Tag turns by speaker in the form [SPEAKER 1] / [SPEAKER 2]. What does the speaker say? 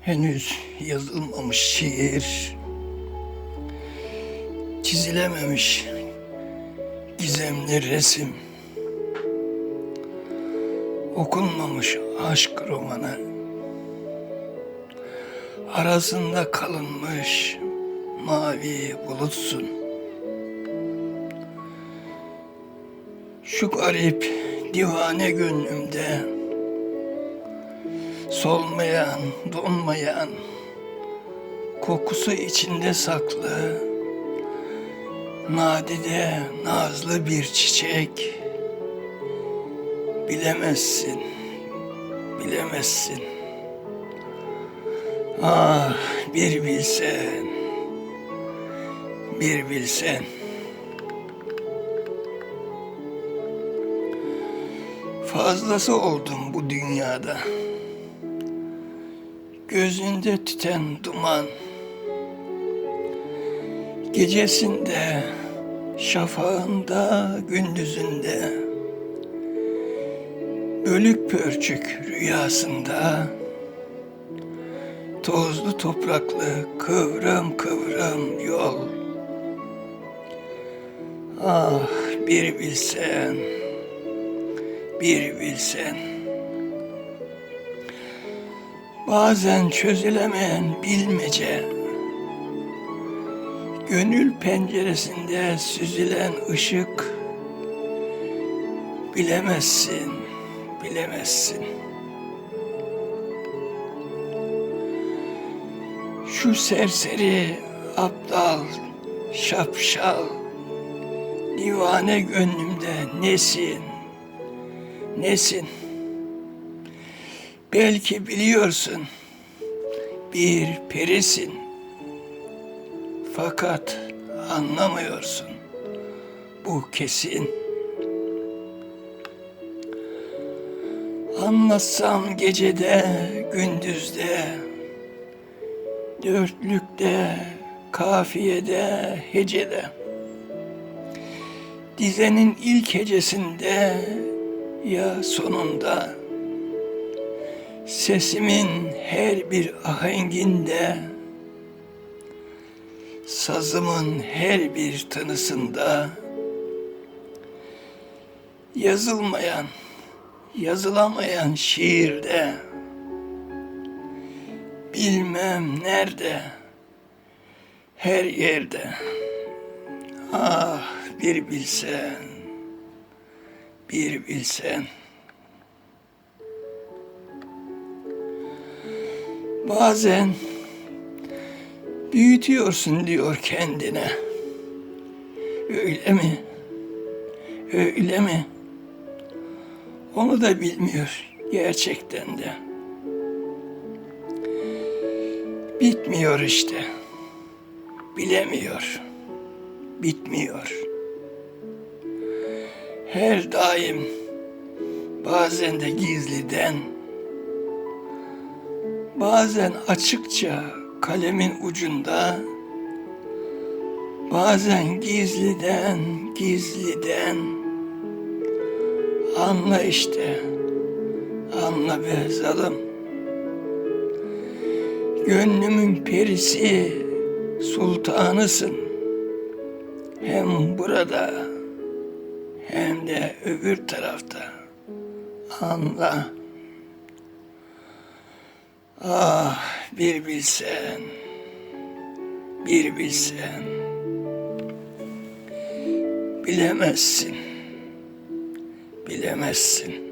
[SPEAKER 1] Henüz yazılmamış şiir, çizilememiş gizemli resim, okunmamış aşk romanı, arasında kalınmış mavi bulutsun. Şu garip divane gönlümde solmayan, donmayan, kokusu içinde saklı, nadide nazlı bir çiçek. Bilemezsin, bilemezsin. Ah bir bilsen, bir bilsen. Fazlası oldum bu dünyada. Gözünde tüten duman. Gecesinde, şafağında, gündüzünde. Bölük pörçük rüyasında. Tozlu topraklı kıvrım kıvrım yol. Ah bir bilsen, bir bilsen. Bazen çözülemeyen bilmece, gönül penceresinde süzülen ışık, bilemezsin, bilemezsin. Şu serseri, aptal, şapşal, divane gönlümde nesin, nesin? Belki biliyorsun bir perisin. Fakat anlamıyorsun. Bu kesin. Anlatsam gecede, gündüzde, dörtlükte, kafiyede, hecede. Dizenin ilk hecesinde ya sonunda Sesimin her bir ahenginde, sazımın her bir tınısında, yazılmayan, yazılamayan şiirde, bilmem nerede, her yerde, ah bir bilsen, bir bilsen. Bazen büyütüyorsun diyor kendine. Öyle mi? Öyle mi? Onu da bilmiyor gerçekten de. Bitmiyor işte. Bilemiyor. Bitmiyor. Her daim bazen de gizliden Bazen açıkça kalemin ucunda, bazen gizliden gizliden anla işte, anla be zalim. Gönlümün perisi, sultanısın. Hem burada hem de öbür tarafta. Anla. Ah bir bilsen, bir bilsen. Bilemezsin, bilemezsin.